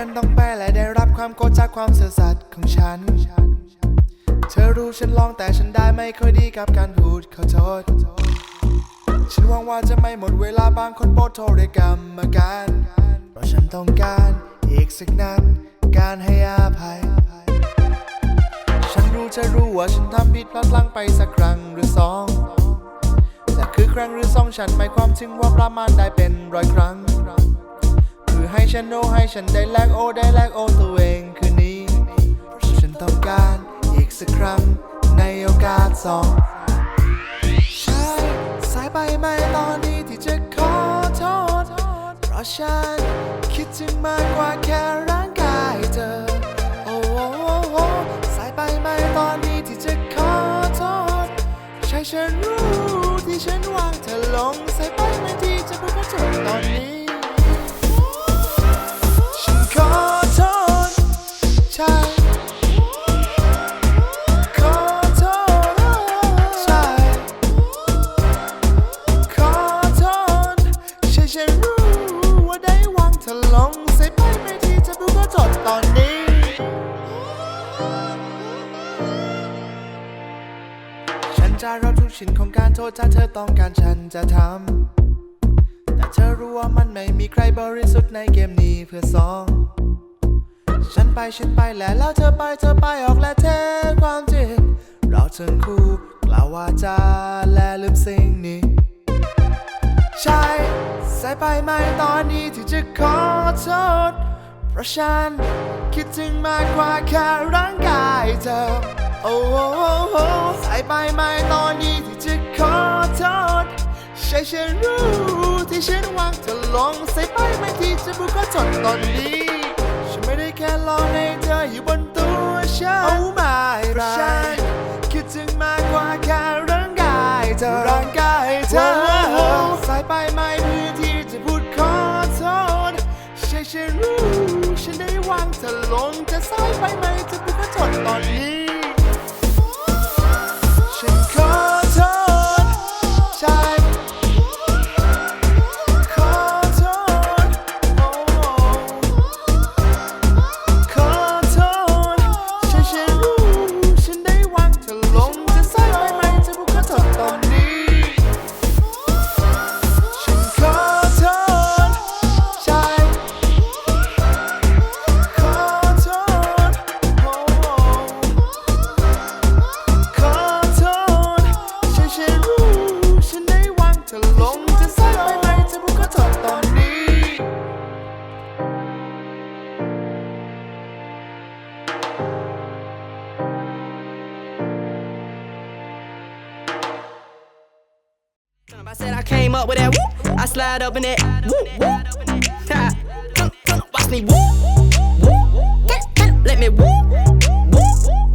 นั้นต้องไปและได้รับความโกรธจากความซื่อสัตย์ของฉัน เธอรู้ฉันลองแต่ฉันได้ไม่ค่อยดีกับการพูดขอโทษ ฉันหวังว่าจะไม่หมดเวลาบางคนโปรดโทรเรียกกรรมการ เพราะฉันต้องการอีกสักนัดการให้อภัย ฉันรู้เธอรู้ว่าฉันทำผิดพลาดพลั้งไปสักครั้งหรือสองแต่คือครั้งหรือสองฉันหมายความถึงว่าประมาณได้เป็นร้อยครั้ง อให้ฉันโอให้ฉันได้แลกโอได้แลกโอตัวเองคืนนี้ ฉันต้องการอีกสักครั้งในโอกาสสองใช่สายไปไหมตอนนี้ที่จะขอโทษ เพราะฉันคิดถึงมากกว่าแค่ร่างกายเธอ โอ้โอ้โอ้โอ้สายไปไหมตอนนี้ที่จะขอโทษ ใช่ฉันรู้ที่ฉันวางเธอลง วางเธองใส่ไปไม่ที่จะพูดขอโทษตอนนี้ ฉันจะรับทุกชิ้นของการโทษถ้าเธอต้องการฉันจะทำ แต่เธอรู้ว่ามันไม่มีใครบริสุทธิ์ในเกมนี้เพื่อสอง ฉันไปฉันไปแล้วแล้วเธอไปเธอไปออกและเทความจริง เราทั้งคู่กล่าวว่าจาและลืมสิ่งนี้ายไปไหมตอนนี้ที่จะขอโทษ เพราะฉันคิดถึงมากกว่าแค่ร่างกายเธอ โอ้โอ้โอ้โอ้สายไปไหมตอนนี้ที่จะขอโทษ ใช่ฉันรู้ที่ฉันวางเธอลงสายไปไหมที่จะบุกขอโทษตอนนี้ ฉันไม่ได้แค่รอให้เธออยู่บนตัวฉัน Oh my เพราะฉันคิดถึงมากกว่าแค่ร่างกายเธอร่างกายเธอ I said I came up with that woo. I slide up in that woo. whoop. Ha. Come, come, watch me woo whoop. Let me woo woo.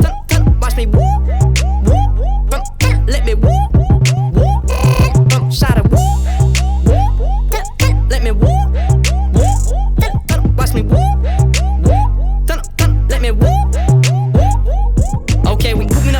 Come, come, watch me woo woo. Come, come, let me woo woo. Come, shot a woo woo. Come, come, let me woo woo. Come, come, watch me woo.